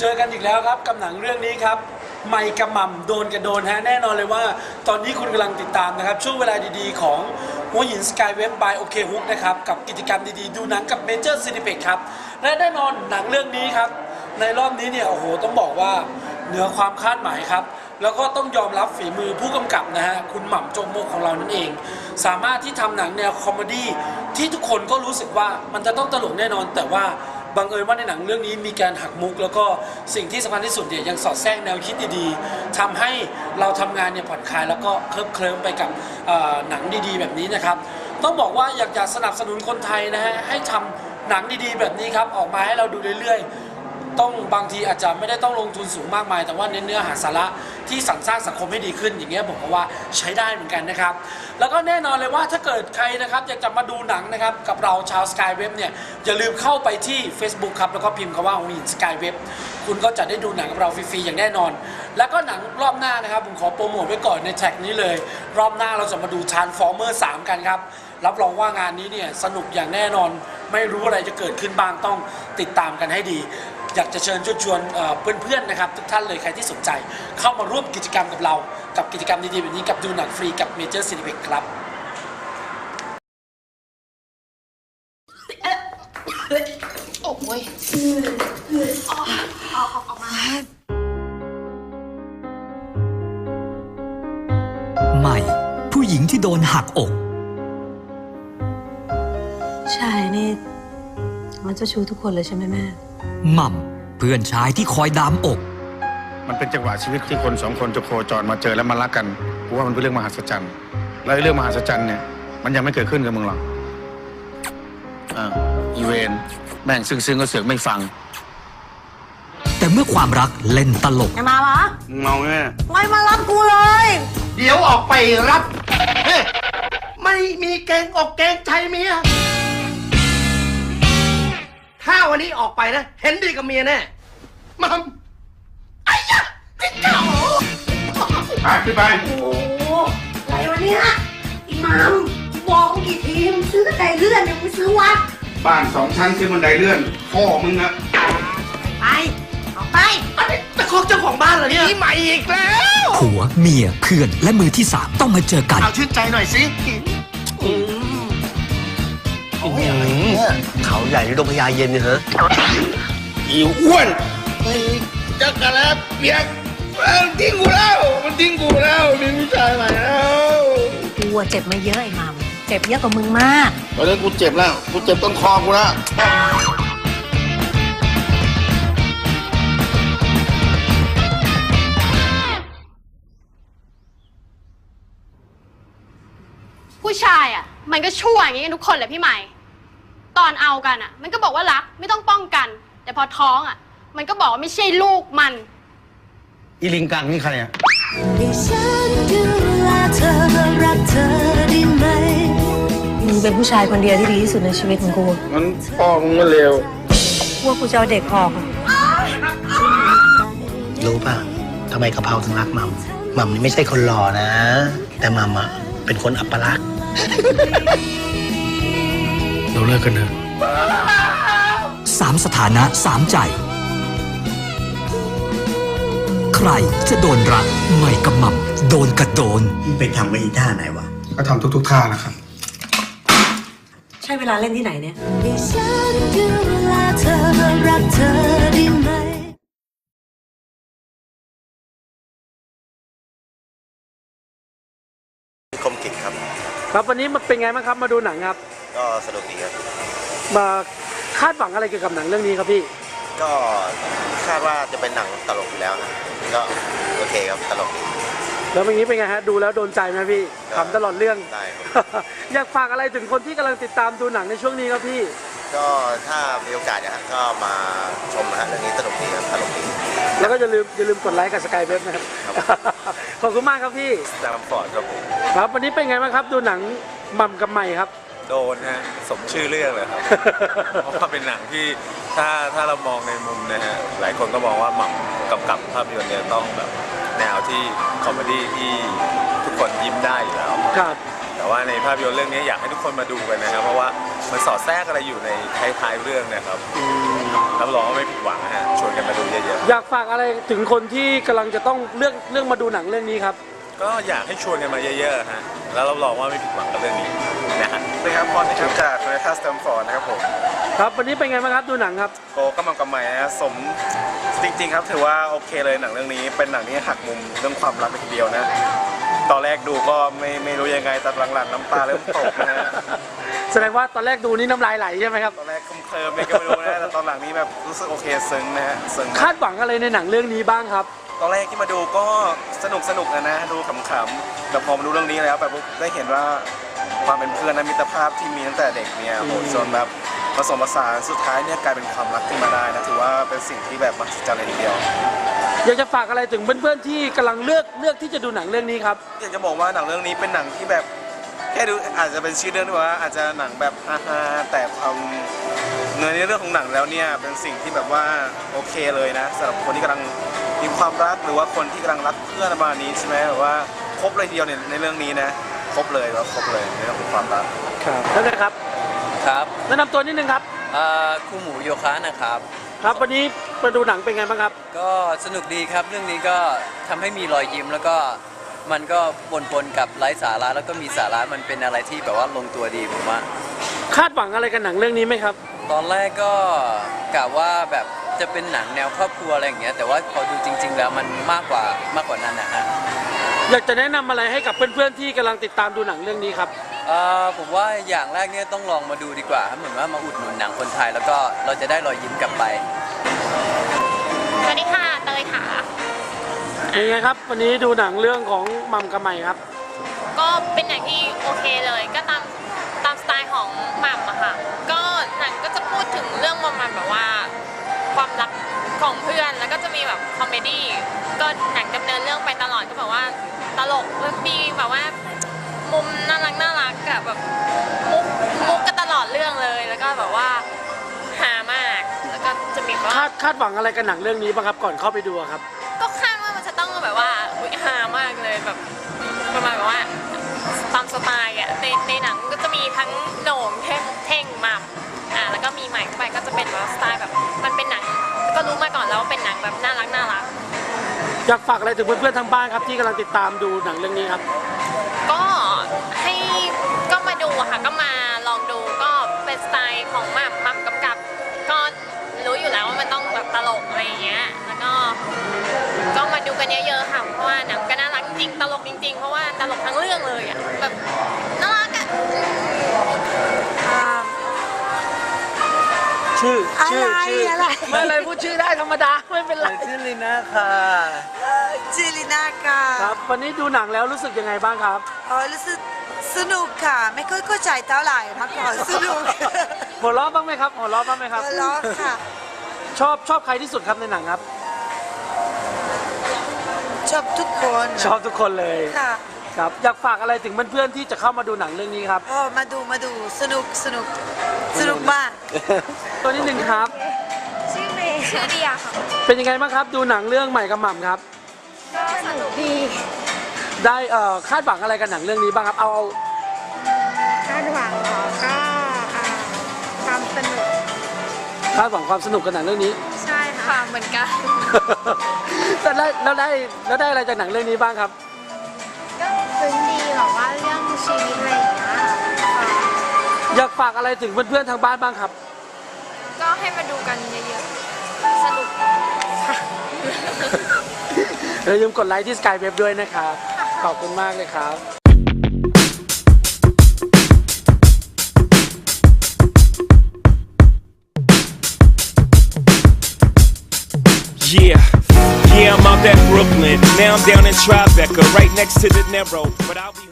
เจอกันอีกแล้วครับกับหนังเรื่องนี้ครับไม่กระหม่ำโดนกระโดนฮะแน่นอนเลยว่า ตอนนี้คุณกำลังติดตามนะครับ ช่วงเวลาดีๆ ของหัวหินสกายเว็บบายโอเคฮุกนะครับ กับกิจกรรมดีๆ ดูหนังกับเมเจอร์ซีนิเพ็กครับ และแน่นอนหนังเรื่องนี้ครับ ในรอบนี้เนี่ย โอ้โห ต้องบอกว่าเหนือความคาดหมายครับ แล้วก็ต้องยอมรับฝีมือผู้กำกับนะฮะ คุณหม่ำจงมกของเรานั่นเอง สามารถที่ทำหนังแนวคอมเมดี้ที่ทุกคนก็รู้สึกว่ามันจะต้องตลกแน่นอนแต่ว่า บังเอิญว่าในหนังเรื่องนี้มีการหักมุก แล้วก็สิ่งที่สำคัญที่สุดเนี่ยยังสอดแทรกแนวคิดดีๆทำให้เราทำงานเนี่ยผ่อนคลายแล้วก็เคลิบเคลิ้มไปกับเอ่อหนังดีๆ แบบนี้นะครับ ต้องบอกว่าอยากจะสนับสนุนคนไทยนะฮะให้ทำหนังดีๆ แบบนี้ครับออกมาให้เราดูเรื่อยๆ ต้องบางทีอาจจะไม่ได้ต้องลงทุนสูงมากมาย แต่ว่าเน้นเนื้อหาสาระที่สรรสร้างสังคมให้ดีขึ้นอย่างเงี้ยผมก็ว่าใช้ได้เหมือนกันนะครับ แล้วก็แน่นอนเลยว่าถ้าเกิดใครนะครับอยากจะมาดูหนังนะครับกับเราชาวสกายเว็บเนี่ยอย่าลืมเข้าไปที่ Facebook ครับแล้วก็พิมพ์คำว่าหัวหินสกายเว็บคุณก็จะได้ดูหนังกับเราฟรีๆอย่างแน่นอน แล้วก็หนังรอบหน้านะครับผมขอโปรโมทไว้ก่อนในแท็กนี้เลย รอบหน้าเราจะมาดู Transformer 3 กันครับรับรองว่างานนี้เนี่ยสนุกอย่างแน่นอน ไม่รู้อะไรจะเกิดขึ้นบ้างต้องติดตามกันให้ดี อยากจะเชิญชวนชวนเอ่อเพื่อนๆนะครับทุกท่านเลยใครที่สนใจ เข้ามาร่วมกิจกรรมกับเรา กับกิจกรรมดีๆแบบนี้กับดูหนังฟรีกับเมเจอร์ซีนิเพ็กครับโอ้ยใหม่ ผู้หญิงที่โดนหักอก ใช่นี่มันเจ้าชู้ทุกคนเลยใช่ไหมแม่ หม่ำเพื่อนชายที่คอยดามอก มันเป็นจังหวะชีวิตที่คนสองคนจะโคจรมาเจอแล้วมารักกันกูว่ามันเป็นเรื่องมหัศจรรย์แล้วไอ้เรื่องมหัศจรรย์เนี่ยมันยังไม่เกิดขึ้นกับมึงหรอกอ่าวอีเวนแม่งซึ้งๆก็เสือกไม่ฟัง แต่เมื่อความรักเล่นตลกจะมาวะมึงเมาไหมไม่มารับกูเลย เดี๋ยวออกไปรับเฮ้ยไม่มีเกรงอกเกรงใจเมียถ้า วันนี้ออกไปนะ เห็นดีกับเมียแน่มัมไอ้ยะพี่เก่าไปขึ้นไปโอ้โหอะไรวะเนี่ยอีหมามบอกกูกี่ทีมงซื้อกระไดเลื่อนเนี่ยมึงซื้อวัดบ้านสองชั้นขึ้นบันไดเลื่อนพ่อมึงอะไปออกไปอันนี้ตะคอกเจ้าของบ้านเหรอเนี่ยนี่ใหม่อีกแล้วผัวเมียเพื่อนและมือที่สามต้องมาเจอกัน เอาชื่นใจหน่อยสิ อืมโอ้ยอะไรเนี่ยเขาใหญ่หรือดงพญาเย็นเนี่ยฮะอีอ้วนเฮ้ยจักรแล้วเปียกเอ้าทิ้งกูแล้วมันทิ้งกูแล้วมีผู้ชายใหม่แล้วกูอะเจ็บมาเยอะไอ้หมัมเจ็บเยอะกว่ามึงมากตอนนี้กูเจ็บแล้วกูเจ็บต้นคอกูแล้ว ผู้ชายอะ มันก็ชั่วอย่างนี้กันทุกคนแหละพี่ใหม่ ตอนเอากันอะ มันก็บอกว่ารักไม่ต้องป้องกัน แต่พอท้องอะ มันก็บอกว่าไม่ใช่ลูกมัน อีลิงกังนี่ใครอะให้ฉันดูแลเธอรักเธอได้ไหมมึงเป็นผู้ชายคนเดียวที่ดีที่สุดในชีวิตของกูมันพ่อมึงมันเลวว่ากูจะเอาเด็กออกอะรู้ป่ะทำไมกะเพราถึงรักหมัมหมัมนี่ไม่ใช่คนหล่อนะ แต่หมัมอะ เป็นคนอัปลักษณ์ เราเลิกกันเถอะสามสถานะสามใจ ใครจะโดนรักใหม่กับหม่ำโดนกระโดน ไปทำไว้ท่าไหนวะ ก็ทำทุก ๆ ท่านะครับ ใช่เวลาเล่นที่ไหนเนี่ยให้ฉันดูแลเธอรักเธอได้ไหม ครับครับวันนี้มันเป็นไงบ้างครับมาดูหนังครับ ก็สนุกดีครับ มาคาดหวังอะไรเกี่ยวกับหนังเรื่องนี้ครับพี่ ก็คาดว่าจะเป็นหนังตลกอยู่แล้วนะก็โอเคครับตลกดี แล้วอย่างนี้เป็นไงฮะดูแล้วโดนใจไหมพี่ขำตลอดเรื่อง ได้ครับ อยากฝากอะไรถึงคนที่กำลังติดตามดูหนังในช่วงนี้ครับพี่ ก็ถ้ามีโอกาสนะฮะก็มาชมนะฮะเรื่องนี้สนุกดีครับตลกดี แล้วก็อย่าลืมอย่าลืมกดไลค์กับสกายเว็บนะครับ ครับ ขอบคุณมากครับพี่ดามฟอร์ดครับผมครับวันนี้เป็นไงบ้างครับ ดูหนังหม่ำกับใหม่ครับ โดนฮะสมชื่อเรื่องเลยครับ เพราะว่าเป็นหนังที่ถ้าถ้าเรามองในมุมนะฮะหลายคนก็มองว่าหม่ำกำกับภาพยนตร์เนี่ยต้องแบบแนวที่คอมเมดี้ที่ทุกคนยิ้มได้อยู่แล้ว ครับ แต่ว่าในภาพยนตร์เรื่องนี้อยากให้ทุกคนมาดูกันนะครับ เพราะว่ามันสอดแทรกอะไรอยู่ในท้ายๆเรื่องนะครับอืม รับรองว่าไม่ผิดหวังนะฮะชวนกันมาดูเยอะอยากฝากอะไรถึงคนที่กำลังจะต้องเลือกเรื่องมาดูหนังเรื่องนี้ครับ ๆก็อยากให้ชวนกันมาเยอะๆฮะแล้วรับรองว่าไม่ผิดหวังกับเรื่องนี้นะฮะ นะครับพรนะครับจากโตโยต้าสแตมฟอร์ดนะครับผมครับวันนี้เป็นไงบ้างครับดูหนังครับ โกกำลังกำไมนะสมจริง ๆ ครับถือว่าโอเคเลยหนังเรื่องนี้ เป็นหนังที่หักมุมเรื่องความรักไปทีเดียวนะ ตอนแรกดูก็ไม่ไม่รู้ยังไงแต่หลังๆน้ำตาเริ่มตกนะฮะ แสดงว่าตอนแรกดูนี่น้ำลายไหลใช่ไหมครับ ตอนแรกเคลิ้มๆเลยก็ไม่รู้นะแต่ตอนหลังนี้แบบรู้สึกโอเคซึ้งนะฮะซึ้งคาดหวังอะไรในหนังเรื่องนี้บ้างครับ ตอนแรกที่มาดูก็สนุกสนุกนะนะดูขำๆแต่พอมาดูเรื่องนี้แล้วแบบได้เห็นว่าความเป็นเพื่อนนะมิตรภาพที่มีตั้งแต่เด็กเนี่ยโหจนแบบผสมผสานสุดท้ายเนี่ยกลายเป็นความรักขึ้นมาได้นะถือว่าเป็นสิ่งที่แบบมหัศจรรย์เลยทีเดียว อยากจะฝากอะไรถึงเพื่อนๆที่กำลังเลือกเลือกที่จะดูหนังเรื่องนี้ครับ อยากจะบอกว่าหนังเรื่องนี้เป็นหนังที่แบบ แค่ดูอาจจะเป็นชื่อเรื่องที่ว่าอาจจะหนังแบบฮาๆแต่ความเนื้อในเรื่องของหนังแล้วเนี่ยเป็นสิ่งที่แบบว่าโอเคเลยนะสำหรับคนที่กำลังมีความรักหรือว่าคนที่กำลังรักเพื่อนประมาณนี้ใช่ไหมแบบว่าครบเลยทีเดียวในในเรื่องนี้นะครบเลยว่าครบเลยในเรื่องของความรักครับนั่นนะครับครับแนะนำตัวนิดนึงครับเอ่อครูหมูโยคะนะครับ ครับ วันนี้มาดูหนังเป็นไงบ้างครับ ก็สนุกดีครับเรื่องนี้ก็ทำให้มีรอยยิ้มแล้วก็ มันก็ปนปนๆกับไร้สาระแล้วก็มีสาระมันเป็นอะไรที่แบบว่าลงตัวดีผมว่า คาดหวังอะไรกับหนังเรื่องนี้ไหมครับ ตอนแรกก็กะว่าแบบจะเป็นหนังแนวครอบครัวอะไรอย่างเงี้ยแต่ว่าพอดูจริง ๆ แล้วมันมากกว่ามากกว่านั้นนะฮะอยากจะแนะนำอะไรให้กับเพื่อนๆที่กำลังติดตามดูหนังเรื่องนี้ครับ เอ่อผมว่าอย่างแรกเนี่ยต้องลองมาดูดีกว่าครับเหมือนว่ามาอุดหนุนหนังคนไทย แล้วก็เราจะได้รอยยิ้มกลับไป สวัสดีค่ะ เตยค่ะ เป็นไงครับ วันนี้ดูหนังเรื่องของมัมกับใหม่ครับ ก็เป็นหนังที่โอเคเลย ก็ตามตามสไตล์ของหม่ำอะค่ะ ก็หนังก็จะพูดถึงเรื่องประมาณแบบว่า ความรักของเพื่อนแล้วก็จะมีแบบคอมเมดี้ก็หนังดำเนินเรื่องไปตลอดก็แบบว่าตลกแล้วมีแบบว่ามุมน่ารักน่ารักกับแบบมุกมุกกันตลอดเรื่องเลย แล้วก็แบบว่าหามากแล้วก็จะมีแบบคาว่าดคาดหวังอะไรกับหนังเรื่องนี้บ้างครับก่อนเข้าไปดูอะครับ ก็คาดว่ามันจะต้อง แบบว่าอุ๊ยฮามากเลยแบบประมาณแบบว่าตามสไตล์อะในในหนังก็จะมีทั้งโหน่งเท่งเท่งหมับอ่าแล้วก็มีใหม่เข้าไปก็จะเป็นแบบสไตล์แบบมันเป็นหนัง ก็รู้มาก่อนแล้วว่าเป็นหนังแบบน่ารักน่ารัก อยากฝากอะไรถึงเพื่อนๆทางบ้านครับที่กำลังติดตามดูหนังเรื่องนี้ครับ ก็ให้ก็มาดูอะค่ะก็มา ก็มาดูกันเยอะๆค่ะเพราะว่าหนังก็น่ารักจริงๆตลกจริง ๆ เพราะว่าตลกทั้งเรื่องเลยอะแบบน่ารักอะชื่ออะไรชื่อชื่ออะไร ไม่อะไรพูดชื่อได้ธรรมดาไม่เป็นไรชื่อลิน่าค่ะจิรินากาครับวันนี้ดูหนังแล้วรู้สึกยังไงบ้างครับอ๋อรู้สึกสนุกค่ะ ไม่ค่อยเข้าใจเท่าไหร่มาก่อนสนุกหัวเราะบ้างไหมครับหัวเราะบ้างไหมครับหัวเราะค่ะ ชอบชอบใครที่สุดครับในหนังครับ ชอบทุกคนชอบทุกคนเลยค่ะครับอยากฝากอะไรถึงเพื่อนๆที่จะเข้ามาดูหนังเรื่องนี้ครับอ๋อมาดูมาดูสนุกสนุกสนุกมากตัวนี้หนึ่งครับ ชื่อเมย์ชื่อเดียค่ะเป็นยังไงบ้างครับ ดูหนังเรื่องใหม่กับหม่ำครับก็สนุกดีได้เอ่อคาดหวังอะไรกับหนังเรื่องนี้บ้างครับเอาเอาคาดหวังเหรอก็ความสนุกคาดหวังความสนุกกับหนังเรื่องนี้ใช่ค่ะ เหมือนกัน แล้วได้แล้วได้แล้วได้อะไรจากหนังเรื่องนี้บ้างครับ ก็ซึ้งดีแบบว่าเรื่องชีวิตอะไรอย่างเงี้ยค่ะอยากฝากอะไรถึงเพื่อนๆทางบ้านบ้างครับ ก็ให้มาดูกันเยอะๆ สนุกอย่าลืมกดไลค์ที่ Sky Web ด้วยนะครับ ขอบคุณมากเลยครับ Yeah, yeah, I'm out at Brooklyn. Now I'm down in Tribeca, right next to the Narrow. But I'll be